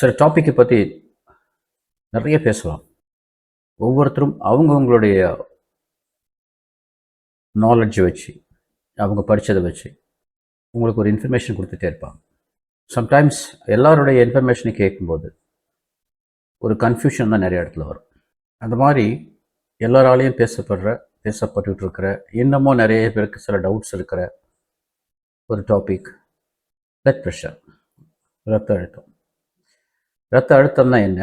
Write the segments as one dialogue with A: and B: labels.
A: சில டாப்பிக்கை பற்றி நிறைய பேசலாம். ஒவ்வொருத்தரும் அவங்கவுங்களுடைய நாலெட்ஜை வச்சு அவங்க படித்ததை வச்சு உங்களுக்கு ஒரு இன்ஃபர்மேஷன் கொடுத்துட்டே இருப்பாங்க. சம்டைம்ஸ் எல்லாருடைய இன்ஃபர்மேஷனை கேட்கும்போது ஒரு கன்ஃபியூஷன் தான் நிறைய இடத்துல வரும். அந்த மாதிரி எல்லாராலையும் பேசப்படுற பேசப்பட்டுட்டு இருக்கிற இன்னமும் நிறைய பேருக்கு சில டவுட்ஸ் இருக்கிற ஒரு டாபிக் பிளட் ப்ரெஷர் ரத்த அழுத்தம். இரத்த அழுத்தம்னா என்ன?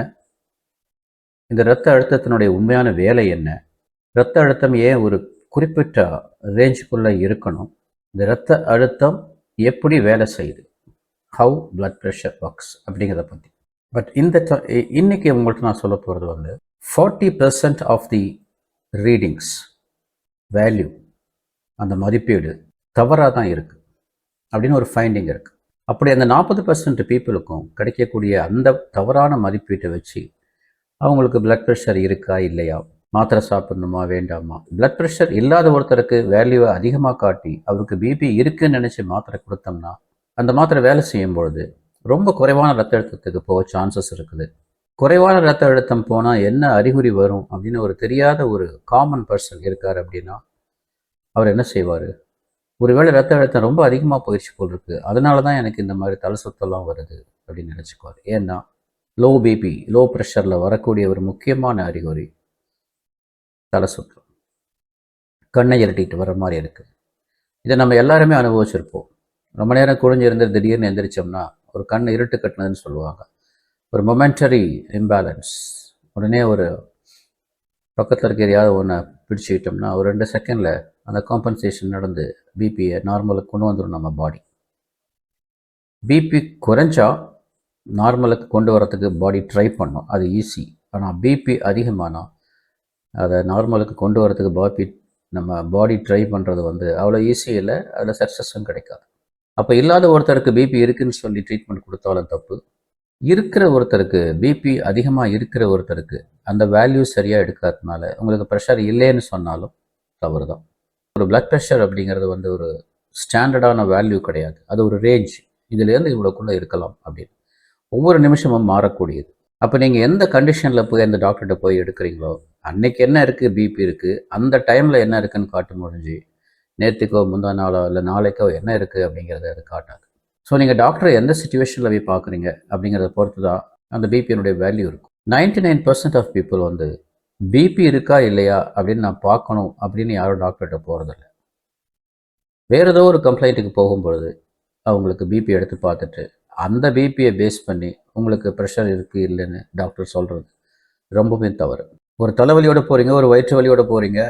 A: இந்த ரத்த அழுத்தத்தினுடைய உண்மையான வேலை என்ன? ரத்த அழுத்தம் ஏன் ஒரு குறிப்பிட்ட ரேஞ்சுக்குள்ளே இருக்கணும்? இந்த ரத்த அழுத்தம் எப்படி வேலை செய்யுது? ஹவு பிளட் ப்ரெஷர் ஒர்க்ஸ் அப்படிங்கிறத பற்றி பட் இந்த இன்னைக்கு உங்கள்கிட்ட நான் சொல்ல போகிறது வந்து forty percent of the readings value அந்த மதிப்பீடு தவறாக தான் இருக்குது அப்படின்னு ஒரு ஃபைண்டிங் இருக்குது அப்படி அந்த நாற்பது பர்சன்ட் பீப்புளுக்கும் கிடைக்கக்கூடிய அந்த தவறான மதிப்பீட்டை வச்சு அவங்களுக்கு பிளட் ப்ரெஷர் இருக்கா இல்லையா? மாத்திரை சாப்பிடணுமா வேண்டாமா? பிளட் ப்ரெஷர் இல்லாத ஒருத்தருக்கு வேல்யூவை அதிகமாக காட்டி அவருக்கு பிபி இருக்குன்னு நினச்சி மாத்திரை கொடுத்தோம்னா அந்த மாத்திரை வேலை செய்யும் பொழுது ரொம்ப குறைவான ரத்த அழுத்தத்துக்கு போக சான்சஸ் இருக்குது. குறைவான ரத்த அழுத்தம் போனால் என்ன அறிகுறி வரும் அப்படின்னு ஒரு தெரியாத ஒரு காமன் பர்சன் இருக்கார் அப்படின்னா அவர் என்ன செய்வார்? ஒருவேளை ரத்த அழுத்தம் ரொம்ப அதிகமாக போயிடுச்சு போல் இருக்கு. அதனால தான் எனக்கு இந்த மாதிரி தலை சுத்தம்லாம் வருது அப்படின்னு நினச்சிக்குவார். ஏன்னா லோ பிபி லோ ப்ரெஷரில் வரக்கூடிய ஒரு முக்கியமான அறிகுறி தலை சுத்தம் கண்ணை இரட்டிட்டு வர மாதிரி இருக்குது இதை நம்ம எல்லாருமே அனுபவிச்சிருப்போம். ரொம்ப நேரம் குழிஞ்சிருந்து திடீர்னு எந்திரிச்சோம்னா ஒரு கண் இருட்டு கட்டினதுன்னு சொல்லுவாங்க. ஒரு மொமெண்டரி இம்பேலன்ஸ் உடனே ஒரு பக்கத்தில் இருக்கிற எதையாவது ஒன்று பிடிச்சிக்கிட்டோம்னா ஒரு ரெண்டு செகண்டில் அந்த காம்பன்சேஷன் நடந்து பிபியை நார்மலுக்கு கொண்டு வந்துடும் நம்ம பாடி பிபி குறைஞ்சா நார்மலுக்கு கொண்டு வரத்துக்கு பாடி ட்ரை பண்ணும். அது ஈஸி ஆனால் பிபி அதிகமானா அதை நார்மலுக்கு கொண்டு வரத்துக்கு பாபி நம்ம பாடி ட்ரை பண்ணுறது வந்து அவ்வளோ ஈஸி இல்லை அதில் சக்ஸஸும் கிடைக்காது. அப்போ இல்லாத ஒருத்தருக்கு பிபி இருக்குன்னு சொல்லி ட்ரீட்மெண்ட் கொடுத்தாலும் தப்பு. இருக்கிற ஒருத்தருக்கு பிபி அதிகமாக இருக்கிற ஒருத்தருக்கு அந்த வேல்யூ சரியாக எடுக்காததுனால உங்களுக்கு ப்ரெஷர் இல்லைன்னு சொன்னாலும் தவறு தான் ஒரு பிளட் ப்ரெஷர் அப்படிங்கிறது வந்து ஒரு ஸ்டாண்டர்டான வேல்யூ கிடையாது. அது ஒரு ரேஞ்ச் இதுலேருந்து இவ்வளோக்குள்ளே இருக்கலாம் அப்படின்னு. ஒவ்வொரு நிமிஷமும் மாறக்கூடியது. அப்போ நீங்கள் எந்த கண்டிஷனில் போய் அந்த டாக்டர்கிட்ட போய் எடுக்கிறீங்களோ அன்னைக்கு என்ன இருக்குது பிபி இருக்குது அந்த டைமில் என்ன இருக்குன்னு காட்ட முடிஞ்சு நேற்றுக்கோ முந்தா நாளோ இல்லை நாளைக்கோ என்ன இருக்குது அப்படிங்கிறத அது காட்டாது. ஸோ நீங்கள் டாக்டரை எந்த சுச்சுவேஷனில் போய் பார்க்குறீங்க அப்படிங்கிறத பொறுத்து தான் அந்த பிபியினுடைய வேல்யூ இருக்கும். Ninety nine percent of people வந்து பிபி இருக்கா இல்லையா அப்படின்னு நான் பார்க்கணும் அப்படின்னு யாரும் டாக்டர்கிட்ட போகிறதில்ல வேறு ஏதோ ஒரு கம்ப்ளைண்ட்டுக்கு போகும்பொழுது அவங்களுக்கு பிபி எடுத்து பார்த்துட்டு அந்த பிபியை பேஸ் பண்ணி உங்களுக்கு ப்ரெஷர் இருக்குது இல்லைன்னு டாக்டர் சொல்கிறது ரொம்பவே தவறு. ஒரு தலைவலியோட போகிறீங்க ஒரு வயிற்று வலியோட போகிறீங்க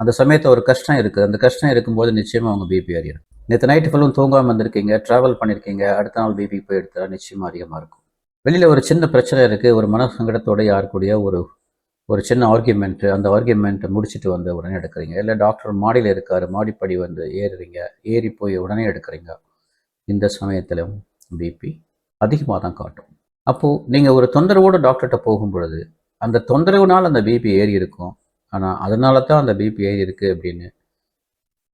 A: அந்த சமயத்தில் ஒரு கஷ்டம் இருக்குது அந்த கஷ்டம் இருக்கும்போது நிச்சயமாக அவங்க பிபி அறியிடும் நேற்று நைட்டு ஃபுல்லும் தூங்காமல் வந்திருக்கீங்க ட்ராவல் பண்ணியிருக்கீங்க அடுத்த நாள் பிபி போய் எடுத்தா நிச்சயமாக அதிகமாக இருக்கும். வெளியில் ஒரு சின்ன பிரச்சனை இருக்குது ஒரு மன சங்கடத்தோட யாருக்கூடிய ஒரு ஒரு சின்ன ஆர்கியூமெண்ட்டு அந்த ஆர்கியூமெண்ட்டை முடிச்சுட்டு வந்து உடனே எடுக்கிறீங்க. இல்லை டாக்டர் மாடியில் இருக்கார் மாடிப்படி வந்து ஏறுறீங்க ஏறி போய் உடனே எடுக்கிறீங்க. இந்த சமயத்திலும் பிபி அதிகமாக தான் காட்டும். அப்போது நீங்கள் ஒரு தொந்தரவோடு டாக்டர்கிட்ட போகும் பொழுது அந்த தொந்தரவுனால் அந்த பிபி ஏறி இருக்கும். ஆனால் அதனால தான் அந்த பிபி ஏறி இருக்குது அப்படின்னு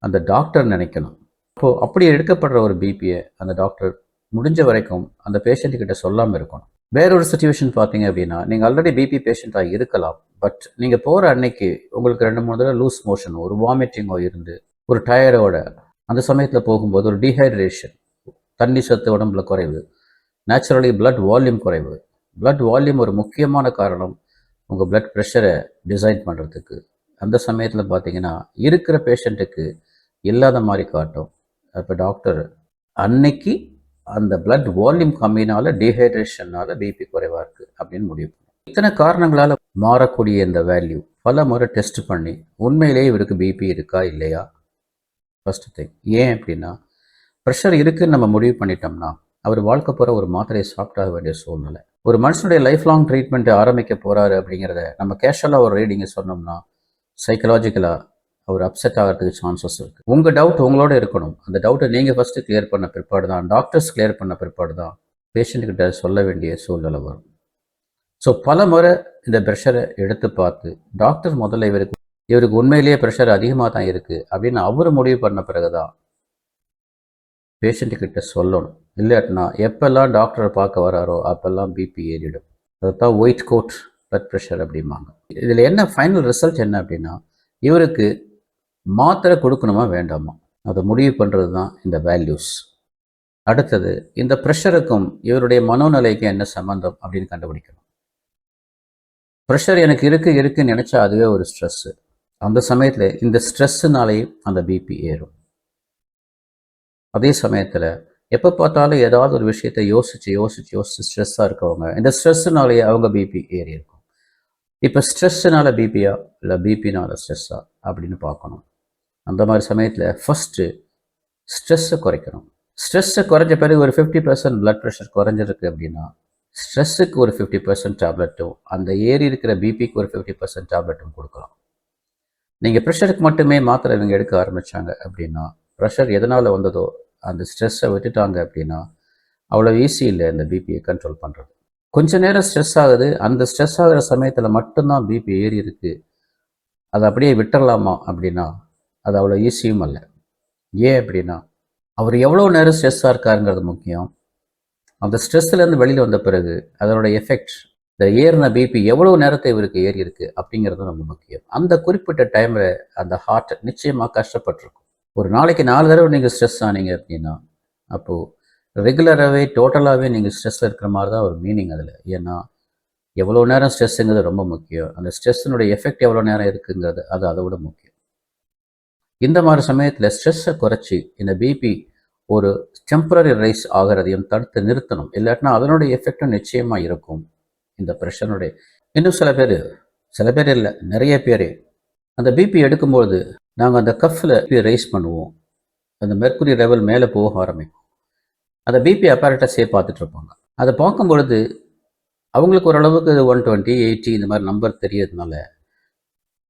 A: அந்த டாக்டர் நினைக்கணும். அப்போது அப்படி எடுக்கப்படுற ஒரு பிபியை அந்த டாக்டர் முடிஞ்ச வரைக்கும் அந்த பேஷண்ட்டுக்கிட்ட சொல்லாமல் இருக்கணும். வேறொரு சுச்சுவேஷன் பார்த்தீங்க அப்படின்னா நீங்கள் ஆல்ரெடி பிபி பேஷண்ட்டாக இருக்கலாம் பட் நீங்கள் போகிற அன்னைக்கு உங்களுக்கு ரெண்டு மூணு தடவை லூஸ் மோஷன் ஒரு வாமிட்டிங்கோ இருந்து ஒரு டயரோட அந்த சமயத்தில் போகும்போது ஒரு டீஹைட்ரேஷன் தண்ணி சத்து உடம்புல குறைவு நேச்சுரலி பிளட் வால்யூம் குறைவு. பிளட் வால்யூம் ஒரு முக்கியமான காரணம் உங்கள் பிளட் ப்ரெஷரை டிசைன் பண்ணுறதுக்கு அந்த சமயத்தில் பார்த்தீங்கன்னா இருக்கிற பேஷண்ட்டுக்கு இல்லாத மாதிரி காட்டும். இப்போ டாக்டர் அன்னைக்கு அந்த பிளட் வால்யூம் கம்மினால டீஹைட்ரேஷனால பிபி குறைவாக இருக்குது அப்படின்னு முடிவு பண்ணும். இத்தனை காரணங்களால் மாறக்கூடிய இந்த வேல்யூ பல முறை டெஸ்ட் பண்ணி உண்மையிலேயே இவருக்கு பிபி இருக்கா இல்லையா? ஃபர்ஸ்ட் திங் ஏன் அப்படின்னா ப்ரெஷர் இருக்குன்னு நம்ம முடிவு பண்ணிட்டோம்னா அவர் வாழ்க்கை போகிற ஒரு மாத்திரையை சாப்பிட்டாக வேண்டிய சூழ்நிலை. ஒரு மனுஷனுடைய லைஃப் லாங் ட்ரீட்மெண்ட் ஆரம்பிக்க போகிறாரு அப்படிங்கிறத நம்ம கேஷுவலாக ஒரு ரீடிங்கை சொன்னோம்னா சைக்கலாஜிக்கலாக அவர் அப்செட் ஆகிறதுக்கு சான்சஸ் இருக்குது உங்கள் டவுட் உங்களோட இருக்கணும். அந்த டவுட்டை நீங்கள் ஃபஸ்ட்டு கிளியர் பண்ண பிற்பாடு தான். டாக்டர்ஸ் கிளியர் பண்ண பிற்பாடு தான் பேஷண்ட்கிட்ட சொல்ல வேண்டிய சூழ்நிலை வரும். ஸோ பல முறை இந்த ப்ரெஷரை எடுத்து பார்த்து டாக்டர் முதல்ல இவருக்கு இவருக்கு உண்மையிலேயே ப்ரெஷர் அதிகமாக தான் இருக்குது அப்படின்னு அவர் முடிவு பண்ண பிறகு தான் பேஷண்ட்டுக்கிட்ட சொல்லணும். இல்லாட்டினா எப்பெல்லாம் டாக்டரை பார்க்க வராரோ அப்போல்லாம் பிபி ஏறிடும். அதைத்தான் ஒயிட் கோட் பிளட் ப்ரெஷர் அப்படிம்பாங்க. இதில் என்ன ஃபைனல் ரிசல்ட் என்ன அப்படின்னா இவருக்கு மாத்திரை கொடுக்கணுமா வேண்டாமா? அதை முடிவு பண்ணுறது தான் இந்த வேல்யூஸ் அடுத்தது இந்த ப்ரெஷருக்கும் இவருடைய மனோநிலைக்கும் என்ன சம்மந்தம் அப்படின்னு கண்டுபிடிக்கணும். ப்ரெஷர் எனக்கு இருக்கு இருக்குன்னு நினச்சா அதுவே ஒரு ஸ்ட்ரெஸ்ஸு அந்த சமயத்தில் இந்த ஸ்ட்ரெஸ்ஸுனாலேயும் அந்த பிபி ஏறும். அதே சமயத்தில் எப்போ பார்த்தாலும் ஏதாவது ஒரு விஷயத்தை யோசித்து யோசித்து யோசித்து ஸ்ட்ரெஸ்ஸாக இருக்கவங்க இந்த ஸ்ட்ரெஸ்ஸுனாலேயே அவங்க பிபி ஏறி இருக்கும். இப்போ ஸ்ட்ரெஸ்ஸுனால பிபியா இல்லை பிபினால ஸ்ட்ரெஸ்ஸா அப்படின்னு பார்க்கணும். அந்த மாதிரி சமயத்தில் ஃபஸ்ட்டு ஸ்ட்ரெஸ்ஸை குறைக்கணும். ஸ்ட்ரெஸ்ஸை குறைஞ்ச பிறகு ஒரு ஃபிஃப்டி பர்சன்ட் பிளட் ப்ரெஷர் குறைஞ்சிருக்கு அப்படின்னா ஸ்ட்ரெஸ்ஸுக்கு ஒரு ஃபிஃப்டி பர்சன்ட் டேப்லெட்டும் அந்த ஏறி இருக்கிற பிபிக்கு ஒரு ஃபிஃப்டி பர்சன்ட் டேப்லெட்டும் கொடுக்கலாம். நீங்கள் ப்ரெஷருக்கு மட்டுமே மாத்திரை இவங்க எடுக்க ஆரம்பித்தாங்க அப்படின்னா ப்ரெஷர் எதனால் வந்ததோ அந்த ஸ்ட்ரெஸ்ஸை விட்டுட்டாங்க அப்படின்னா அவ்வளோ ஈஸி இல்லை இந்த பிபியை கண்ட்ரோல் பண்ணுறது கொஞ்ச நேரம் ஸ்ட்ரெஸ் ஆகுது அந்த ஸ்ட்ரெஸ் ஆகிற சமயத்தில் மட்டும்தான் பிபி ஏறி இருக்குது அதை அப்படியே விட்டுறலாமா அப்படின்னா அது அவ்வளோ ஈஸியும் அல்ல. ஏன் அப்படின்னா அவர் எவ்வளோ நேரம் ஸ்ட்ரெஸ்ஸாக இருக்காருங்கிறது முக்கியம். அந்த ஸ்ட்ரெஸ்லேருந்து வெளியில் வந்த பிறகு அதனோட எஃபெக்ட் இந்த ஏறின பிபி எவ்வளோ நேரத்தை இவருக்கு ஏறி இருக்கு அப்படிங்கிறது ரொம்ப முக்கியம். அந்த குறிப்பிட்ட டைமில் அந்த ஹார்ட் நிச்சயமாக கஷ்டப்பட்டிருக்கும். ஒரு நாளைக்கு நாலு தடவை நீங்கள் ஸ்ட்ரெஸ் ஆனீங்க அப்படின்னா அப்போது ரெகுலராகவே டோட்டலாகவே நீங்கள் ஸ்ட்ரெஸ்ஸில் இருக்கிற மாதிரி தான் ஒரு மீனிங் அதில். ஏன்னா எவ்வளோ நேரம் ஸ்ட்ரெஸ்ஸுங்கிறது ரொம்ப முக்கியம். அந்த ஸ்ட்ரெஸ்ஸினுடைய எஃபெக்ட் எவ்வளோ நேரம் இருக்குங்கிறது அது அதை விட முக்கியம். இந்த மாதிரி சமயத்தில் ஸ்ட்ரெஸ்ஸை குறைச்சி இந்த பிபி ஒரு டெம்பரரி ரைஸ் ஆகிறதையும் தடுத்து நிறுத்தணும். இல்லாட்டினா அதனுடைய எஃபெக்டும் நிச்சயமாக இருக்கும். இந்த ப்ரெஷனுடைய இன்னும் சில பேர் சில பேர் இல்லை நிறைய பேர். அந்த பிபி எடுக்கும்போது நாங்கள் அந்த கஃப்பில் ரைஸ் பண்ணுவோம். அந்த மெர்க்குரி லெவல் மேலே போக ஆரம்பிக்கும். அந்த பிபி அப்பாரட்டஸே பார்த்துட்ருப்பாங்க அதை பார்க்கும்பொழுது அவங்களுக்கு ஓரளவுக்கு ஒன் டுவெண்ட்டி எயிட்டி இந்த மாதிரி நம்பர் தெரியறதுனால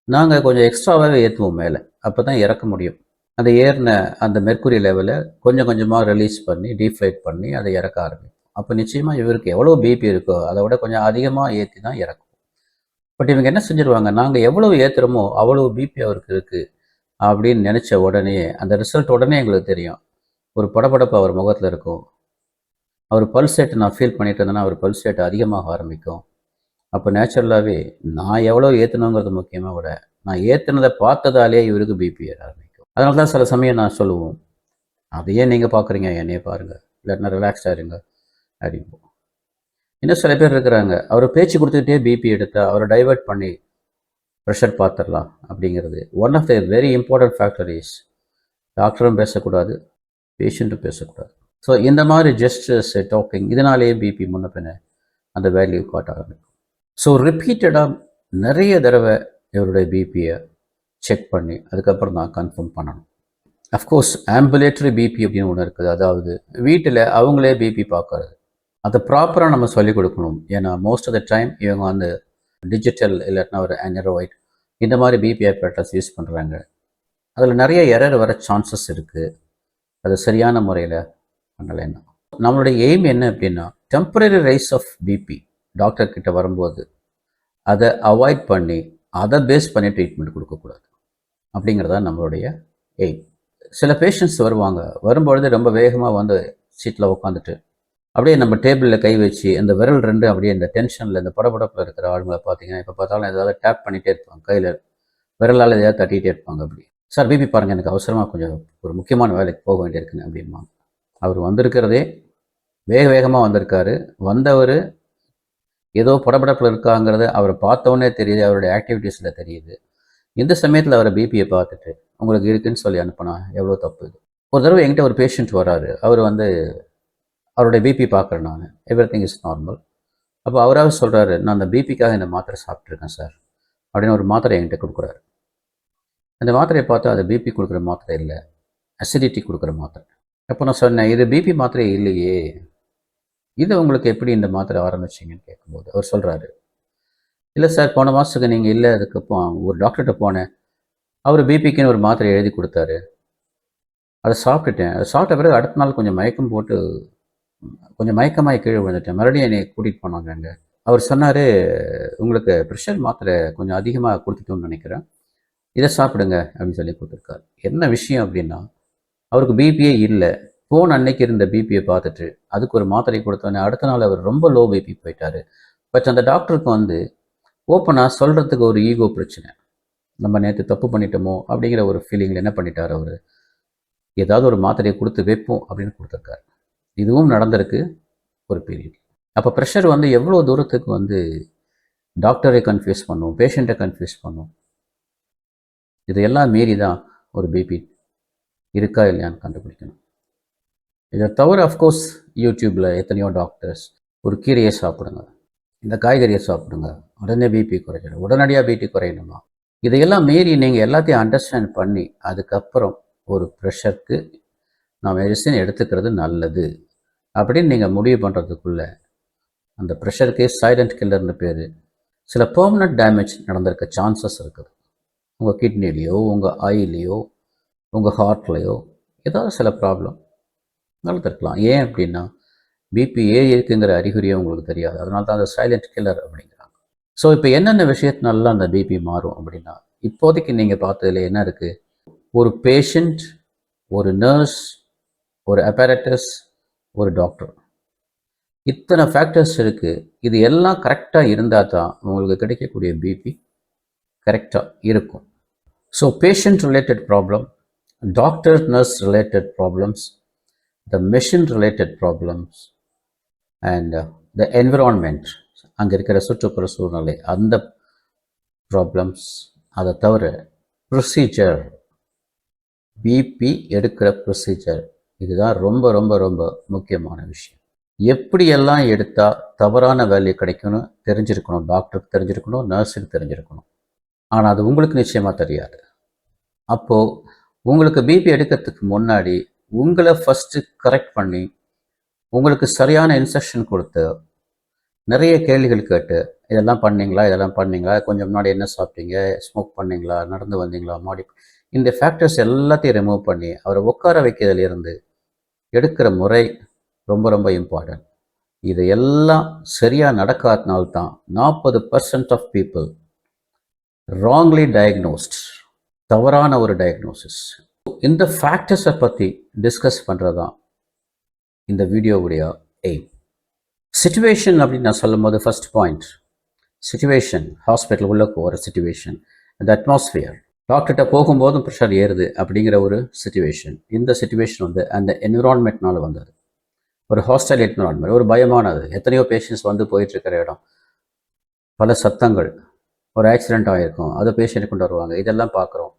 A: நாங்கள் கொஞ்சம் எக்ஸ்ட்ராவாகவே ஏற்றுவோம் மேலே. அப்போ தான் இறக்க முடியும். அந்த ஏறின அந்த மெர்க்குரி லெவலை கொஞ்சம் கொஞ்சமாக ரிலீஸ் பண்ணி டீஃப்ளைட் பண்ணி அதை இறக்க ஆரம்பிக்கும் அப்போ நிச்சயமாக இவருக்கு எவ்வளோ பிபி இருக்கோ அதை விட கொஞ்சம் அதிகமாக ஏற்றி தான் இறக்கும் பட் இவங்க என்ன செஞ்சுருவாங்க நாங்கள் எவ்வளோ ஏற்றுறோமோ அவ்வளோ பிபி அவருக்கு இருக்குது அப்படின்னு நினச்ச உடனே அந்த ரிசல்ட் உடனே எங்களுக்கு தெரியும். ஒரு படபடப்பு அவர் முகத்தில் இருக்கும். அவர் பல்ஸ் ரேட் நான் ஃபீல் பண்ணிட்டு இருந்தேன்னா அவர் பல்ஸ் ரேட் அதிகமாக ஆரம்பிக்கும். அப்போ நேச்சுரலாகவே நான் எவ்வளோ ஏற்றுனோங்கிறது முக்கியமாக விட நான் ஏற்றுனதை பார்த்ததாலே இவருக்கு பிபி ஏற ஆரம்பிக்கும். அதனால தான் சில சமயம் நான் சொல்லுவோம் அதையே நீங்கள் பார்க்குறீங்க என்னையே பாருங்கள் இல்லாட்டினா ரிலாக்ஸாக இருங்க அப்படிம்போம். இன்னும் சில பேர் இருக்கிறாங்க அவர் பேச்சு கொடுத்துக்கிட்டே பிபி எடுத்தா அவரை டைவர்ட் பண்ணி ப்ரெஷர் பார்த்துடலாம் அப்படிங்கிறது. One of the very important factor is டாக்டரும் பேசக்கூடாது பேஷண்ட்டும் பேசக்கூடாது. ஸோ இந்த மாதிரி ஜெஸ்டர்ஸ் டாக்கிங் இதனாலேயே பிபி முன்ன பின்ன அந்த வேல்யூ காட்ட ஆரம்பிக்கும் ஸோ ரிப்பீட்டடாக நிறைய தடவை இவருடைய பிபியை செக் பண்ணி அதுக்கப்புறம் தான் கன்ஃபார்ம் பண்ணணும். அஃப்கோர்ஸ் ஆம்புலேட்டரி பிபி அப்படின்னு ஒன்று இருக்குது. அதாவது வீட்டில் அவங்களே பிபி பார்க்கறது. அதை ப்ராப்பராக நம்ம சொல்லிக் கொடுக்கணும். ஏன்னா மோஸ்ட் ஆஃப் த டைம் இவங்க வந்து டிஜிட்டல் இல்லாட்டினா ஒரு ஆண்ட்ராய்ட் இந்த மாதிரி பிபி ஆப்ரேட்டர்ஸ் யூஸ் பண்ணுறாங்க அதில் நிறைய எரர் வர சான்சஸ் இருக்குது அது சரியான முறையில் பண்ணலைன்னா. நம்மளுடைய எய்ம் என்ன அப்படின்னா temporary rise of BP doctor கிட்ட வரும்போது அதை அவாய்ட் பண்ணி அதை பேஸ் பண்ணி ட்ரீட்மெண்ட் கொடுக்கக்கூடாது. அப்படிங்கிறதா நம்மளுடைய எய்ம் சில பேஷண்ட்ஸ் வருவாங்க. வரும்பொழுது ரொம்ப வேகமாக வந்து சீட்டில் உட்காந்துட்டு அப்படியே நம்ம டேபிளில் கை வச்சு அந்த விரல் ரெண்டு அப்படியே இந்த டென்ஷனில் இந்த படபடப்பில் இருக்கிற ஆளுங்களை பார்த்தீங்கன்னா இப்போ பார்த்தாலும் ஏதாவது டேப் பண்ணிகிட்டே இருப்பாங்க. கையில் விரலால் எதாவது தட்டிகிட்டே இருப்பாங்க அப்படி. சார் பிபி பாருங்கள் எனக்கு அவசரமாக கொஞ்சம் ஒரு முக்கியமான வேலைக்கு போக வேண்டியிருக்குன்னு அப்படிம்பாங்க. அவர் வந்திருக்கிறதே வேக வேகமாக வந்திருக்காரு. வந்தவர் ஏதோ படபடப்பில் இருக்காங்கிறது அவரை பார்த்தோன்னே தெரியுது அவருடைய ஆக்டிவிட்டீஸில் தெரியுது. இந்த சமயத்தில் அவரை பிபியை பார்த்துட்டு உங்களுக்கு இருக்குன்னு சொல்லி அனுப்பினா எவ்வளோ தப்பு இது? ஒரு தடவை என்கிட்ட ஒரு பேஷண்ட் வராரு. அவர் வந்து அவருடைய பிபி பார்க்குறேன் நான். எவ்ரி திங் இஸ் நார்மல் அப்போ அவராக சொல்கிறாரு நான் அந்த பிபிக்காக இந்த மாத்திரை சாப்பிட்ருக்கேன் சார். அப்படின்னு ஒரு மாத்திரை என்கிட்ட கொடுக்குறாரு. அந்த மாத்திரையை பார்த்தா அது பிபி கொடுக்குற மாத்திரை இல்லை. அசிடிட்டி கொடுக்குற மாத்திரை. அப்போ நான் சொன்னேன் இது பிபி மாத்திரை இல்லையே. இது உங்களுக்கு எப்படி இந்த மாத்திரை ஆரம்பிச்சிங்கன்னு கேட்கும்போது அவர் சொல்கிறாரு இல்லை சார் போன மாதத்துக்கு நீங்கள் இல்லை அதுக்கு போ ஒரு டாக்டர்கிட்ட போனேன். அவர் பிபிக்குன்னு ஒரு மாத்திரை எழுதி கொடுத்தாரு. அதை சாப்பிட்டுட்டேன். அதை சாப்பிட்ட பிறகு அடுத்த நாள் கொஞ்சம் மயக்கம் போட்டு கொஞ்சம் மயக்கமாக கீழே விழுந்துட்டேன். மறுபடியும் என்னை கூட்டிகிட்டு போனாங்க அங்கே. அவர் சொன்னார் உங்களுக்கு ப்ரெஷர் மாத்திரை கொஞ்சம் அதிகமாக கொடுத்துட்டோம்னு நினைக்கிறேன். இதை சாப்பிடுங்க. அப்படின்னு சொல்லி கொடுத்துருக்காரு. என்ன விஷயம் அப்படின்னா அவருக்கு பிபியே இல்லை. போன அன்னைக்கு இருந்த பிபியை பார்த்துட்டு அதுக்கு ஒரு மாத்திரை கொடுத்தோன்னே அடுத்த நாள் அவர் ரொம்ப லோ பிபி போயிட்டார். பட் அந்த டாக்டருக்கு வந்து ஓப்பனாக சொல்கிறதுக்கு ஒரு ஈகோ பிரச்சனை. நம்ம நேற்று தப்பு பண்ணிட்டோமோ? அப்படிங்கிற ஒரு ஃபீலிங்கில் என்ன பண்ணிட்டார் அவர்? ஏதாவது ஒரு மாத்திரையை கொடுத்து வைப்போம் அப்படின்னு கொடுத்துருக்காரு. இதுவும் நடந்திருக்கு ஒரு பீரியட் அப்போ ப்ரெஷர் வந்து எவ்வளோ தூரத்துக்கு வந்து டாக்டரை கன்ஃபியூஸ் பண்ணும் பேஷண்ட்டை கன்ஃபியூஸ் பண்ணும்? இதையெல்லாம் மீறி தான் ஒரு பிபி இருக்கா இல்லையான்னு கண்டுபிடிக்கணும். இதை தவிர அஃப்கோர்ஸ் யூடியூப்பில் எத்தனையோ டாக்டர்ஸ் ஒரு கீரையை சாப்பிடுங்க. இந்த காய்கறியை சாப்பிடுங்க. உடனே பிபி குறைஞ்சிடும். உடனடியாக பிபி குறையணுமா? இதையெல்லாம் மீறி நீங்கள் எல்லாத்தையும் அண்டர்ஸ்டாண்ட் பண்ணி அதுக்கப்புறம் ஒரு ப்ரெஷருக்கு நான் மெடிசின் எடுத்துக்கிறது நல்லது அப்படின்னு நீங்கள் முடிவு பண்ணுறதுக்குள்ள அந்த ப்ரெஷருக்கே சைலண்ட் கில்லர்னு பேர். சில பெர்மனண்ட் டேமேஜ் நடந்திருக்க சான்சஸ் இருக்குது. உங்கள் கிட்னிலேயோ உங்கள் ஐலேயோ உங்கள் ஹார்ட்லேயோ ஏதாவது சில ப்ராப்ளம் நடந்திருக்கலாம் ஏன் அப்படின்னா பிபி ஏ இருக்குங்கிற அறிகுறியே உங்களுக்கு தெரியாது. அதனால தான் அந்த சைலண்ட் கில்லர் அப்படிங்கிறாங்க. ஸோ இப்போ என்னென்ன விஷயத்தினால அந்த பிபி மாறும் அப்படின்னா இப்போதைக்கு நீங்கள் பார்த்ததுல என்ன இருக்குது ஒரு பேஷண்ட் ஒரு நர்ஸ் ஒரு அப்பேரட்டஸ் ஒரு டாக்டர் இத்தனை ஃபேக்டர்ஸ் இருக்குது இது எல்லாம் கரெக்டாக இருந்தால் தான் உங்களுக்கு கிடைக்கக்கூடிய பிபி கரெக்டாக இருக்கும் so patient related problem doctor nurse related problems the machine related problems and the environment அங்கே இருக்கிற சுற்றுப்புற சூழ்நிலை அந்த ப்ராப்ளம்ஸ் அதை தவிர ப்ரொசீஜர் பிபி எடுக்கிற ப்ரொசீஜர் இதுதான் ரொம்ப ரொம்ப ரொம்ப முக்கியமான விஷயம். எப்படியெல்லாம் எடுத்தால் தவறான வேல்யூ கிடைக்கும்னு தெரிஞ்சிருக்கணும் டாக்டருக்கு தெரிஞ்சிருக்கணும் நர்ஸுக்கு தெரிஞ்சிருக்கணும். ஆனால் அது உங்களுக்கு நிச்சயமாக தெரியாது. அப்போது உங்களுக்கு பிபி எடுக்கிறதுக்கு முன்னாடி உங்களை ஃபஸ்ட்டு கரெக்ட் பண்ணி உங்களுக்கு சரியான இன்ஸ்ட்ரக்ஷன் கொடுத்து நிறைய கேள்விகள் கேட்டு இதெல்லாம் பண்ணீங்களா இதெல்லாம் பண்ணீங்களா கொஞ்சம் முன்னாடி என்ன சாப்பிட்டீங்க ஸ்மோக் பண்ணீங்களா நடந்து வந்தீங்களா மாடி இந்த ஃபேக்டர்ஸ் எல்லாத்தையும் ரிமூவ் பண்ணி அவரை உட்கார வைக்கிறதுலேருந்து எடுக்கிற முறை ரொம்ப ரொம்ப இம்பார்ட்டன்ட் இது எல்லாம் சரியாக நடக்காதனால்தான் நாற்பது percent of people wrongly diagnosed தவறான ஒரு டயக்னோசிஸ் இந்த ஃபேக்டர்ஸை பற்றி டிஸ்கஸ் பண்ணுறது தான் இந்த வீடியோவுடைய எய்ம் சுச்சுவேஷன் அப்படின்னு நான் சொல்லும் போது ஃபர்ஸ்ட் பாயிண்ட் சுச்சுவேஷன் ஹாஸ்பிட்டல் உள்ள போகிற சுச்சுவேஷன் அந்த அட்மாஸ்ஃபியர் டாக்டர்கிட்ட போகும்போதும் ப்ரெஷர் ஏறுது அப்படிங்கிற ஒரு சுச்சுவேஷன் இந்த சுச்சுவேஷன் வந்து அந்த என்விரான்மெண்ட்னால வந்தது. ஒரு ஹாஸ்டல் என்விரான்மெண்ட் ஒரு பயமானது. எத்தனையோ பேஷண்ட்ஸ் வந்து போயிட்டுருக்கிற இடம். பல சத்தங்கள். ஒரு ஆக்சிடெண்ட் ஆகிருக்கும் அதை பேஷண்ட் கொண்டு வருவாங்க. இதெல்லாம் பார்க்குறோம்.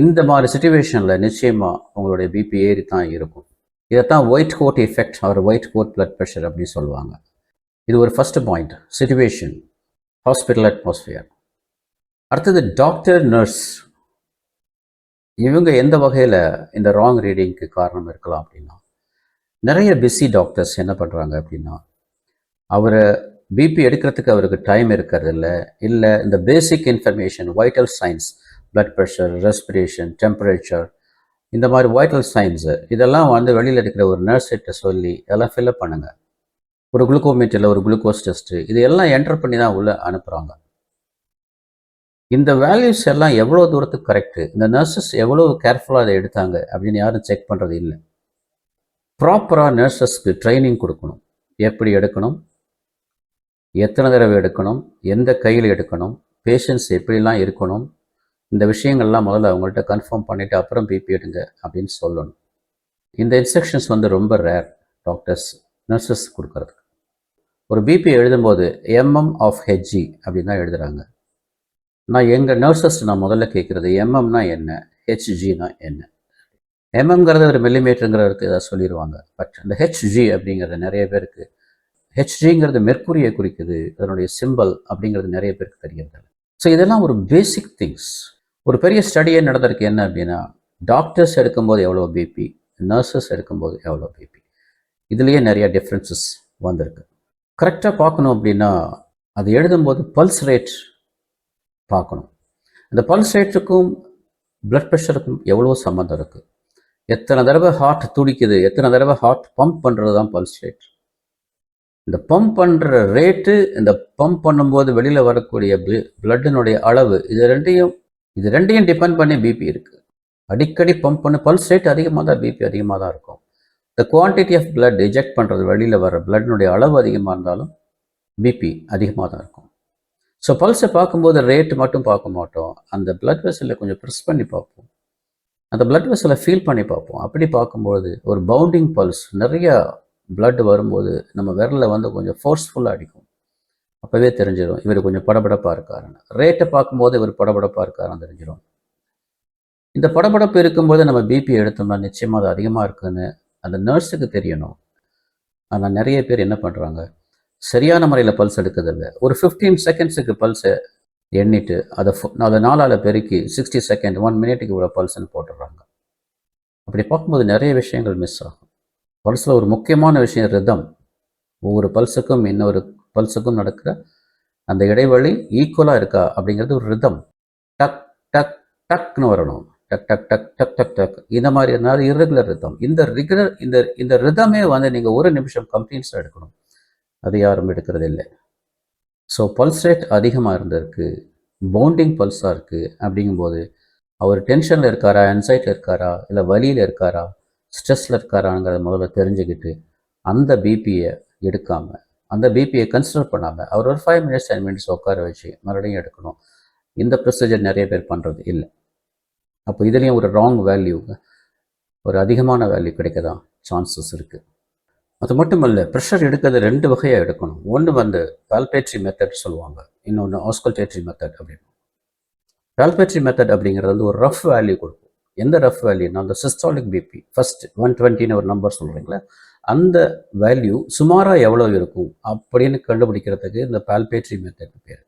A: இந்த மாதிரி சுச்சுவேஷனில் நிச்சயமாக உங்களுடைய பிபி ஏறி தான் இருக்கும். இதைத்தான் ஒயிட் கோட் எஃபெக்ட் அவர் ஒயிட் கோட் பிளட் ப்ரெஷர் அப்படின்னு சொல்லுவாங்க. இது ஒரு first point situation hospital atmosphere அடுத்தது டாக்டர் நர்ஸ் இவங்க எந்த வகையில் இந்த ராங் ரீடிங்க்கு காரணம் இருக்கலாம் அப்படின்னா நிறைய பிஸி டாக்டர்ஸ் என்ன பண்ணுறாங்க அப்படின்னா அவரை பிபி எடுக்கிறதுக்கு அவருக்கு டைம் இருக்கிறது இல்லை இல்லை இந்த basic information vital science blood pressure respiration temperature இந்த மாதிரி வைட்டல் சயின்ஸு இதெல்லாம் வந்து வெளியில் இருக்கிற ஒரு நர்ஸ்கிட்ட சொல்லி இதெல்லாம் ஃபில்அப் பண்ணுங்கள் ஒரு குளுக்கோமீட்டரில் ஒரு குளுக்கோஸ் டெஸ்ட்டு இது எல்லாம் என்டர் பண்ணி தான் உள்ளே அனுப்புகிறாங்க இந்த வேல்யூஸ் எல்லாம் எவ்வளோ தூரத்துக்கு கரெக்டு இந்த நர்சஸ் எவ்வளோ கேர்ஃபுல்லாக அதை எடுத்தாங்க அப்படின்னு யாரும் செக் பண்ணுறது இல்லை. ப்ராப்பராக நர்சஸ்க்கு ட்ரைனிங் கொடுக்கணும். எப்படி எடுக்கணும்? எத்தனை தடவை எடுக்கணும்? எந்த கையில் எடுக்கணும்? பேஷன்ஸ் எப்படிலாம் இருக்கணும்? இந்த விஷயங்கள்லாம் முதல்ல அவங்கள்ட்ட கன்ஃபார்ம் பண்ணிவிட்டு அப்புறம் பிபி எடுங்க அப்படின்னு சொல்லணும். இந்த இன்ஸ்ட்ரக்ஷன்ஸ் வந்து ரொம்ப ரேர் டாக்டர்ஸ் நர்சஸ் கொடுக்கறதுக்கு. ஒரு பிபி எழுதும்போது எம்எம் ஆஃப் ஹெச்ஜி அப்படின்னு தான் எழுதுகிறாங்க நான் எங்கள் நர்சஸ் நான் முதல்ல கேட்குறது எம்எம்னா என்ன ஹெச்ஜினா என்ன? எம்எம்ங்கிறது ஒரு மில்லிமீட்டருங்கிறதுக்கு ஏதாவது சொல்லிடுவாங்க பட் அந்த ஹெச்ஜி அப்படிங்கிறது நிறைய பேருக்கு ஹெச்ஜிங்கிறது மெர்க்குரியை குறிக்குது அதனுடைய சிம்பல் அப்படிங்கிறது நிறைய பேருக்கு தெரியறது ஸோ இதெல்லாம் ஒரு பேசிக் திங்ஸ் ஒரு பெரிய ஸ்டடியே நடந்திருக்கு. என்ன அப்படின்னா டாக்டர்ஸ் எடுக்கும்போது எவ்வளோ பிபி நர்சஸ் எடுக்கும்போது எவ்வளோ பிபி இதுலேயே நிறைய டிஃப்ரென்சஸ் வந்திருக்கு. கரெக்டாக பார்க்கணும் அப்படின்னா அது எழுதும்போது பல்ஸ் ரேட் பார்க்கணும். அந்த பல்ஸ் ரேட்டுக்கும் பிளட் ப்ரெஷருக்கும் எவ்வளோ சம்மந்தம் இருக்குது எத்தனை தடவை ஹார்ட் துடிக்குது எத்தனை தடவை ஹார்ட் பம்ப் பண்ணுறது தான் பல்ஸ் ரேட் இந்த பம்ப் பண்ணுற ரேட்டு இந்த பம்ப் பண்ணும்போது வெளியில் வரக்கூடிய பிளட்டினுடைய அளவு இது ரெண்டையும் இது ரெண்டையும் டிபெண்ட் பண்ணி பிபி இருக்குது அடிக்கடி பம்ப் பண்ணி பல்ஸ் ரேட் அதிகமாக தான் பிபி அதிகமாக தான் இருக்கும். The quantity of blood reject பண்ணுறது வெளியில் வர பிளட்னுடைய அளவு அதிகமாக இருந்தாலும் பிபி அதிகமாக தான் இருக்கும். ஸோ பல்ஸை பார்க்கும்போது ரேட் மட்டும் பார்க்க மாட்டோம். அந்த பிளட் வெசலில் கொஞ்சம் ப்ரெஸ் பண்ணி பார்ப்போம். அந்த பிளட் வெசலை ஃபீல் பண்ணி பார்ப்போம். அப்படி பார்க்கும்போது ஒரு பவுண்டிங் பல்ஸ் நிறையா பிளட் வரும்போது நம்ம விரலில் வந்து கொஞ்சம் ஃபோர்ஸ்ஃபுல்லாக அடிக்கும். அப்போவே தெரிஞ்சிடும் இவர் கொஞ்சம் படபடப்பாக இருக்காருன்னு. ரேட்டை பார்க்கும்போது இவர் படபடப்பாக இருக்காருன்னு தெரிஞ்சிடும் இந்த படபடப்பு இருக்கும்போது நம்ம பிபி எடுத்தோம்னா நிச்சயமாக அது அதிகமாக இருக்குதுன்னு அந்த நர்ஸுக்கு தெரியணும். ஆனால் நிறைய பேர் என்ன பண்ணுறாங்க சரியான முறையில் பல்ஸ் எடுக்கிறதில்ல ஒரு ஃபிஃப்டீன் செகண்ட்ஸுக்கு பல்ஸை எண்ணிட்டு அதை ஃபு- அதை நாளால் பெருக்கி சிக்ஸ்டி செகண்ட் ஒன் மினிட்டுக்கு இவ்வளோ பல்ஸ்ன்னு போட்டுடுறாங்க. அப்படி பார்க்கும்போது நிறைய விஷயங்கள் மிஸ் ஆகும். பல்ஸில் ஒரு முக்கியமான விஷயம் ரிதம் ஒவ்வொரு பல்ஸுக்கும் இன்னொரு பல்ஸுக்கும் நடக்கிற அந்த இடைவெளி ஈக்குவலாக இருக்கா அப்படிங்கிறது ஒரு ரிதம் டக் டக் டக்னு வரணும். டக் டக் டக் டக் டக் டக். இந்த மாதிரி இருந்தால் irregular ரிதம் இந்த ரெகுலர் இந்த இந்த ரிதமே வந்து நீங்கள் ஒரு நிமிஷம் கம்ப்ளீட்ஸாக எடுக்கணும். அது யாரும் எடுக்கிறது இல்லை ஸோ பல்ஸ் ரேட் அதிகமாக இருந்திருக்கு பவுண்டிங் பல்ஸாக இருக்குது அப்படிங்கும்போது அவர் டென்ஷனில் இருக்காரா என்சைட்டில் இருக்காரா இல்லை வலியில் இருக்காரா ஸ்ட்ரெஸ்ஸில் இருக்காராங்கிறத முதல்ல தெரிஞ்சுக்கிட்டு அந்த பிபியை எடுக்காமல் அந்த பிபியை கன்சிடர் பண்ணாமல் அவர் ஒரு ஃபைவ் மினிட்ஸ் டென் மினிட்ஸ் உட்கார வச்சு மறுபடியும் எடுக்கணும். இந்த ப்ரொசீஜர் நிறைய பேர் பண்ணுறது இல்லை. அப்போ இதுலேயும் ஒரு ராங் வேல்யூ ஒரு அதிகமான வேல்யூ கிடைக்க தான் சான்சஸ் இருக்குது அது மட்டும் இல்லை ப்ரெஷர் எடுக்கிறது ரெண்டு வகையாக எடுக்கணும். ஒன்று வந்து பால்பேட்ரி மெத்தட் சொல்லுவாங்க. இன்னொன்று ஆஸ்கல்டேட்ரி மெத்தட் அப்படின்னு. பால்பேட்ரி மெத்தட் அப்படிங்கிறது வந்து ஒரு ரஃப் வேல்யூ கொடுக்கும். எந்த ரஃப் வேல்யூனா அந்த சிஸ்டாலிக் பிபி ஃபஸ்ட் ஒன் டுவெண்ட்டின்னு ஒரு நம்பர் சொல்கிறீங்களா அந்த வேல்யூ சுமாராக எவ்வளோ இருக்கும் அப்படின்னு கண்டுபிடிக்கிறதுக்கு இந்த பால்பேட்ரி மெத்தட் பேர்.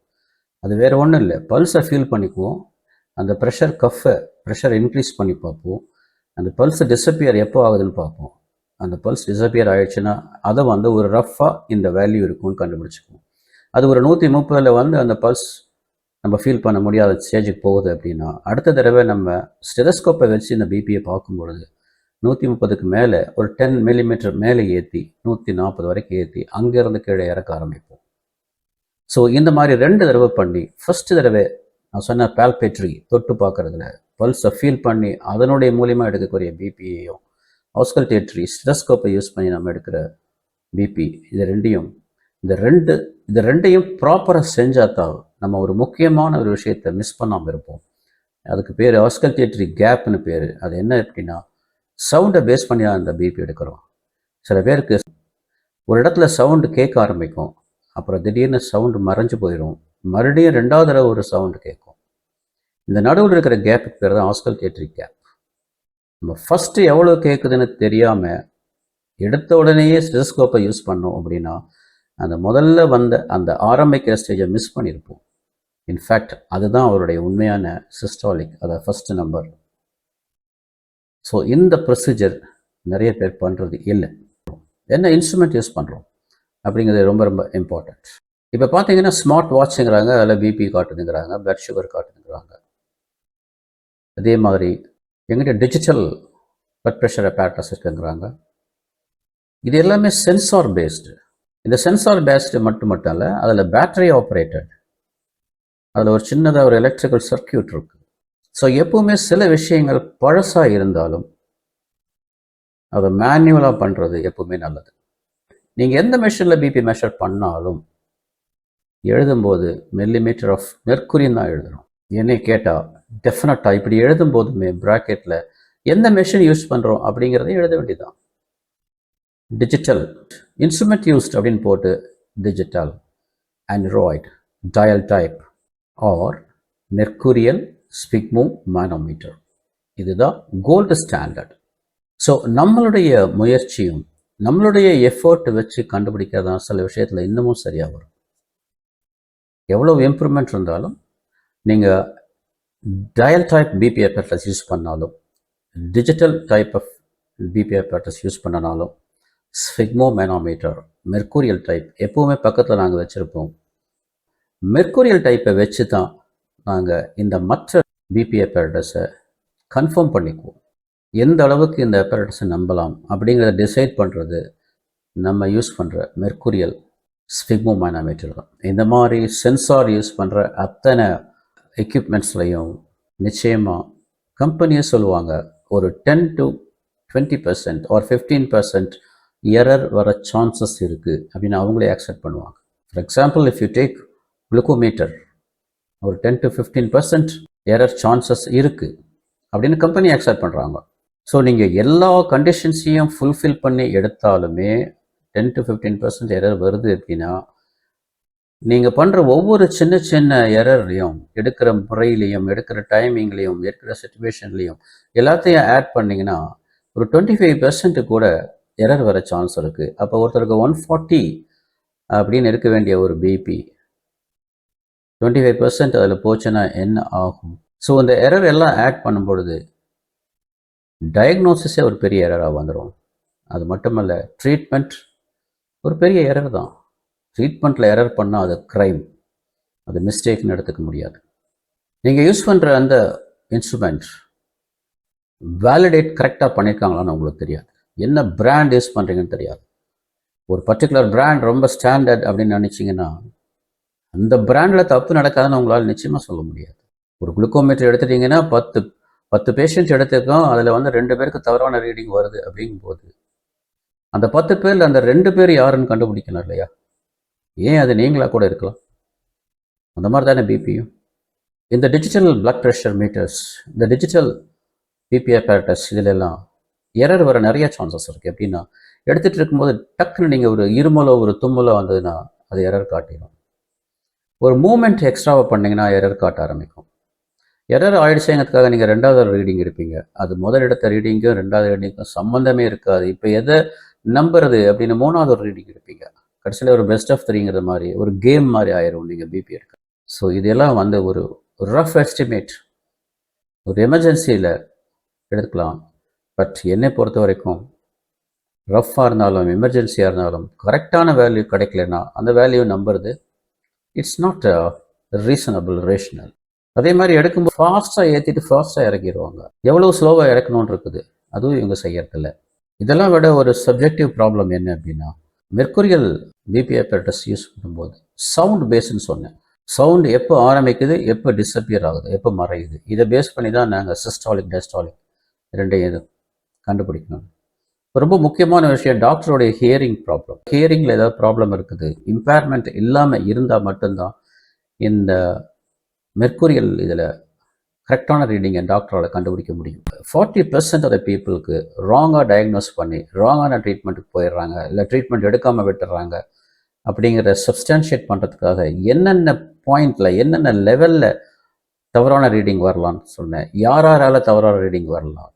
A: அது வேறு ஒன்றும் இல்லை. பல்ஸை ஃபீல் பண்ணிக்குவோம். அந்த ப்ரெஷர் கஃப்பை ப்ரெஷர் இன்க்ரீஸ் பண்ணி பார்ப்போம். அந்த பல்ஸ் டிஸப்பியர் எப்போ ஆகுதுன்னு பார்ப்போம். அந்த பல்ஸ் டிஸப்பியர் ஆயிடுச்சுன்னா அதை வந்து ஒரு ரஃப்பாக இந்த வேல்யூ இருக்கும்னு கண்டுபிடிச்சிக்குவோம். அது ஒரு நூற்றி முப்பதில் வந்து அந்த பல்ஸ் நம்ம ஃபீல் பண்ண முடியாத ஸ்டேஜுக்கு போகுது அப்படின்னா அடுத்த தடவை நம்ம ஸ்டெதஸ்கோப்பை வச்சு இந்த பிபியை பார்க்கும் பொழுது நூற்றி முப்பதுக்கு மேலே ஒரு டென் மில்லிமீட்டர் மேலே ஏற்றி நூற்றி நாற்பது வரைக்கும் ஏற்றி அங்கேருந்து கீழே இறக்க ஆரம்பிப்போம். ஸோ இந்த மாதிரி ரெண்டு தடவை பண்ணி ஃபஸ்ட்டு தடவை நான் சொன்ன பால்பேட்ரி தொட்டு பார்க்கறதுல பல்ஸை ஃபீல் பண்ணி அதனுடைய மூலியமாக எடுக்கக்கூடிய பிபியையும் ஆஸ்கல்டேட்ரி ஸ்டெஸ்கோப்பை யூஸ் பண்ணி நம்ம எடுக்கிற பிபி இது ரெண்டையும் இந்த ரெண்டு இது ரெண்டையும் ப்ராப்பராக செஞ்சால் தான் நம்ம ஒரு முக்கியமான ஒரு விஷயத்தை மிஸ் பண்ணாமல் இருப்போம். அதுக்கு பேர் ஆஸ்கல்டேட்ரி கேப்னு பேர். அது என்ன அப்படின்னா சவுண்டை பேஸ் பண்ணி தான் அந்த பிபி எடுக்கிறோம். சில பேருக்கு ஒரு இடத்துல சவுண்டு கேட்க ஆரம்பிக்கும். அப்புறம் திடீர்னு சவுண்டு மறைஞ்சு போயிடும் மறுபடியும் ரெண்டாவது தடவை ஒரு சவுண்டு கேட்கும். இந்த நடுவில் இருக்கிற கேப்புக்கு பேர் தான் ஆஸ்கல் கேட்ரி கேப் நம்ம ஃபஸ்ட்டு எவ்வளோ கேட்குதுன்னு தெரியாமல் எடுத்த உடனேயே ஸ்டெஸ்கோப்பை யூஸ் பண்ணோம் அப்படின்னா அந்த முதல்ல வந்த அந்த ஆரம்பிக்கிற ஸ்டேஜை மிஸ் பண்ணியிருப்போம் இன்ஃபேக்ட் அதுதான் அவருடைய உண்மையான சிஸ்டாலிக் அதை ஃபஸ்ட்டு நம்பர் ஸோ இந்த ப்ரொசீஜர் நிறைய பேர் பண்ணுறது இல்லை. என்ன இன்ஸ்ட்ருமெண்ட் யூஸ் பண்ணுறோம் அப்படிங்கிறது ரொம்ப ரொம்ப இம்பார்ட்டண்ட் இப்போ பார்த்தீங்கன்னா ஸ்மார்ட் வாட்சுங்கிறாங்க அதில் பிபி காட்டுதுங்கிறாங்க பிளட் சுகர் காட்டுதுங்கிறாங்க. அதே மாதிரி எங்கிட்ட டிஜிட்டல் பிளட் ப்ரெஷர் apparatus இருக்குங்கிறாங்க. இது எல்லாமே சென்சார் பேஸ்டு இந்த சென்சார் பேஸ்டு மட்டும் மட்டும் இல்லை அதில் பேட்டரி ஆப்ரேட்டட் அதில் ஒரு சின்னதாக ஒரு எலக்ட்ரிக்கல் சர்க்கியூட் இருக்குது ஸோ எப்பவுமே சில விஷயங்கள் பழசாக இருந்தாலும் அதை மேனுவலாக பண்ணுறது எப்பவுமே நல்லது. நீங்கள் எந்த மெஷினில் பிபி மெஷர் பண்ணாலும் எழுதும்போது மில்லிமீட்டர் ஆஃப் மெர்க்குரின்னு தான் எழுதுகிறோம் என்னை கேட்டால் டெஃபினட்டாக இப்படி எழுதும் போதுமே ப்ராக்கெட்டில் எந்த மெஷின் யூஸ் பண்ணுறோம் அப்படிங்கிறதையும் எழுத வேண்டியதுதான். டிஜிட்டல் இன்ஸ்ட்ருமெண்ட் யூஸ்ட் அப்படின்னு போட்டு digital aneroid dial type or mercurial sphygmomanometer இதுதான் கோல்டு ஸ்டாண்டர்ட் ஸோ நம்மளுடைய முயற்சியும் நம்மளுடைய எஃபர்ட் வச்சு கண்டுபிடிக்கிறதான சில விஷயத்தில் இன்னமும் சரியாக வரும். எவ்வளோ இம்ப்ரூவ்மெண்ட் இருந்தாலும் நீங்கள் dial type BP apparatus use பண்ணாலும் digital type of BP apparatus use பண்ணனாலும் sphygmomanometer mercurial type எப்போவுமே பக்கத்தில் நாங்கள் வச்சுருப்போம். மெர்க்கூரியல் டைப்பை வச்சு தான் நாங்கள் இந்த மற்ற பிபி apparatus-அ கன்ஃபார்ம் பண்ணிக்குவோம். எந்த அளவுக்கு இந்த apparatus-அ நம்பலாம் அப்படிங்கிறத டிசைட் பண்ணுறது நம்ம யூஸ் பண்ணுற மெர்க்குரியல் ஸ்பிக்மோ மேனோமீட்டர் தான். இந்த மாதிரி சென்சார் யூஸ் பண்ணுற அத்தனை எக்யூப்மெண்ட்ஸ்லையும் நிச்சயமாக கம்பெனியே சொல்லுவாங்க ஒரு ten to twenty percent or fifteen percent error வர சான்சஸ் இருக்குது அப்படின்னு அவங்களே அக்செப்ட் பண்ணுவாங்க. For example if you take glucometer ஒரு ten to fifteen percent error chances இருக்குது அப்படின்னு கம்பெனி அக்செப்ட் பண்ணுறாங்க ஸோ நீங்கள் எல்லா கண்டிஷன்ஸையும் ஃபுல்ஃபில் பண்ணி எடுத்தாலுமே ten to fifteen percent error வருது அப்படின்னா நீங்கள் பண்ணுற ஒவ்வொரு சின்ன சின்ன எரர்லையும் எடுக்கிற முறையிலையும் எடுக்கிற டைமிங்லேயும் எடுக்கிற சுச்சுவேஷன்லேயும் எல்லாத்தையும் ஆட் பண்ணிங்கன்னா ஒரு டுவெண்ட்டி ஃபைவ் பர்சன்ட்டு கூட எரர் வர சான்ஸ் இருக்குது அப்போ ஒருத்தருக்கு ஒன் ஃபார்ட்டி அப்படின்னு இருக்க வேண்டிய ஒரு பிபி டுவெண்ட்டி ஃபைவ் பர்சன்ட் அதில் போச்சுன்னா என்ன ஆகும்? ஸோ அந்த எரர் எல்லாம் ஆட் பண்ணும் பொழுது டயக்னோசிஸே ஒரு பெரிய எரராக வந்துடும் அது மட்டுமல்ல ட்ரீட்மெண்ட் ஒரு பெரிய எரர் தான். ட்ரீட்மெண்ட்டில் எரர் பண்ணால் அது க்ரைம் அது மிஸ்டேக்னு எடுத்துக்க முடியாது. நீங்கள் யூஸ் பண்ணுற அந்த இன்ஸ்ட்ருமெண்ட் வேலிடேட் கரெக்டாக பண்ணியிருக்காங்களான்னு உங்களுக்கு தெரியாது. என்ன பிராண்ட் யூஸ் பண்ணுறீங்கன்னு தெரியாது. ஒரு பர்டிகுலர் பிராண்ட் ரொம்ப ஸ்டாண்டர்ட் அப்படின்னு நினச்சிங்கன்னா அந்த பிராண்டில் தப்பு நடக்காதுன்னு உங்களால் நிச்சயமாக சொல்ல முடியாது. ஒரு குளுக்கோமீட்டர் எடுத்துட்டிங்கன்னா பத்து பத்து பேஷண்ட் எடுத்துக்கோம் அதில் வந்து ரெண்டு பேருக்கு தவறான ரீடிங் வருது அப்படிங்கும்போது அந்த பத்து பேரில் அந்த ரெண்டு பேர் யாருன்னு கண்டுபிடிக்கணும் இல்லையா? ஏன் அது நீங்களாக கூட இருக்கலாம். அந்த மாதிரி தானே பிபியும் இந்த டிஜிட்டல் பிளட் ப்ரெஷர் மீட்டர்ஸ் இந்த டிஜிட்டல் பிபி apparatus இதுல எல்லாம் எரர் வர நிறைய சான்சஸ் இருக்குது எப்படின்னா எடுத்துகிட்டு இருக்கும்போது டக்குன்னு நீங்கள் ஒரு இருமலோ ஒரு தும்மலோ வந்ததுன்னா அது எரர் காட்டிடும் ஒரு மூமெண்ட் எக்ஸ்ட்ராவாக பண்ணிங்கன்னா எரர் காட்ட ஆரம்பிக்கும். எரர் ஆயிடுச்சுங்கிறதுக்காக நீங்கள் ரெண்டாவது ரீடிங் எடுப்பீங்க அது முதல் எடுத்த ரீடிங்கும் ரெண்டாவது ரீடிங்கும் சம்மந்தமே இருக்காது. இப்போ எதை நம்புறது அப்படின்னு மூணாவது ஒரு ரீடிங் எடுப்பீங்க கடைசியில் ஒரு பெஸ்ட் ஆஃப் த்ரீங்கிற மாதிரி ஒரு கேம் மாதிரி ஆயிரும் நீங்கள் பிபி எடுக்க. ஸோ இதெல்லாம் வந்து ஒரு ரஃப் எஸ்டிமேட் ஒரு எமர்ஜென்சியில் எடுத்துக்கலாம். பட் என்னை பொறுத்த வரைக்கும் ரஃப்பாக இருந்தாலும் எமர்ஜென்சியாக இருந்தாலும் கரெக்டான வேல்யூ கிடைக்கலன்னா அந்த வேல்யூ நம்புறது இட்ஸ் நாட் ரீசனபிள் ரேஷனல் அதே மாதிரி எடுக்கும்போது ஃபாஸ்ட்டாக ஏற்றிட்டு ஃபாஸ்ட்டாக இறக்கிடுவாங்க எவ்வளோ ஸ்லோவாக இறக்கணும்னு இருக்குது. அதுவும் இவங்க செய்யறதில்ல. இதெல்லாம் விட ஒரு சப்ஜெக்டிவ் ப்ராப்ளம் என்ன அப்படின்னா மெர்க்குரியல் பிபி apparatus யூஸ் பண்ணும்போது சவுண்ட் பேஸ்ன்னு சொன்னேன். சவுண்ட் எப்போ ஆரம்பிக்குது எப்போ டிஸப்பியர் ஆகுது எப்போ மறையுது. இதை பேஸ் பண்ணி தான் நாங்கள் சிஸ்டாலிக் டெஸ்டாலிக் ரெண்டையும் இது கண்டுபிடிக்கணும். ரொம்ப முக்கியமான விஷயம் டாக்டருடைய ஹியரிங் ப்ராப்ளம். ஹியரிங்கில் ஏதாவது ப்ராப்ளம் இருக்குது? இம்பேர்மெண்ட் இல்லாமல் இருந்தால் மட்டும்தான் இந்த மெர்க்குரியல் இதில் கரெக்டான ரீடிங்கை டாக்டரால் கண்டுபிடிக்க முடியும். ஃபார்ட்டி பர்சன்ட் ஆஃப் த பீப்புளுக்கு ராங்காக டயக்னோஸ் பண்ணி ராங்கான ட்ரீட்மெண்ட்டுக்கு போயிடுறாங்க இல்லை ட்ரீட்மெண்ட் எடுக்காமல் விட்டுறாங்க அப்படிங்கிற சப்ஸ்டான்ஷியேட் பண்ணுறதுக்காக என்னென்ன பாயிண்டில் என்னென்ன லெவலில் தவறான ரீடிங் வரலான்னு சொன்னேன். யார் யாரால் தவறான ரீடிங் வரலாம்?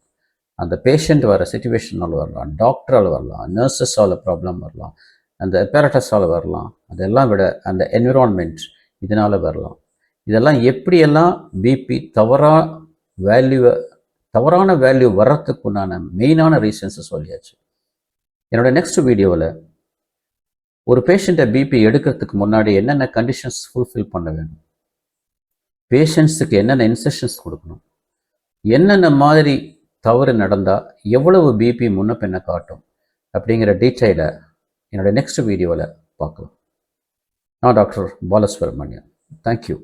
A: அந்த பேஷண்ட் வர சுச்சுவேஷனால் வரலாம் டாக்டரால் வரலாம் நர்சஸால் ப்ராப்ளம் வரலாம் அந்த அப்பேரட்டஸால் வரலாம் அதெல்லாம் விட அந்த என்விரான்மெண்ட் இதனால் வரலாம். இதெல்லாம் எப்படியெல்லாம் பிபி தவறா வேல்யூவை தவறான வேல்யூ வர்றதுக்குண்டான மெயினான ரீசன்ஸை சொல்லியாச்சு. என்னோட நெக்ஸ்ட் வீடியோவில் ஒரு பேஷண்ட்டை பிபி எடுக்கிறதுக்கு முன்னாடி என்னென்ன கண்டிஷன்ஸ் ஃபுல்ஃபில் பண்ண வேணும் பேஷண்ட்ஸுக்கு என்னென்ன இன்ஸ்ட்ரக்ஷன்ஸ் கொடுக்கணும்? என்னென்ன மாதிரி தவறு நடந்தால் எவ்வளவு பிபி முன்ன பின்ன காட்டும் அப்படிங்கிற டீட்டெயிலை என்னோட நெக்ஸ்ட் வீடியோவில் பார்க்கலாம். நான் டாக்டர் பாலசுப்ரமணியன். தேங்க்யூ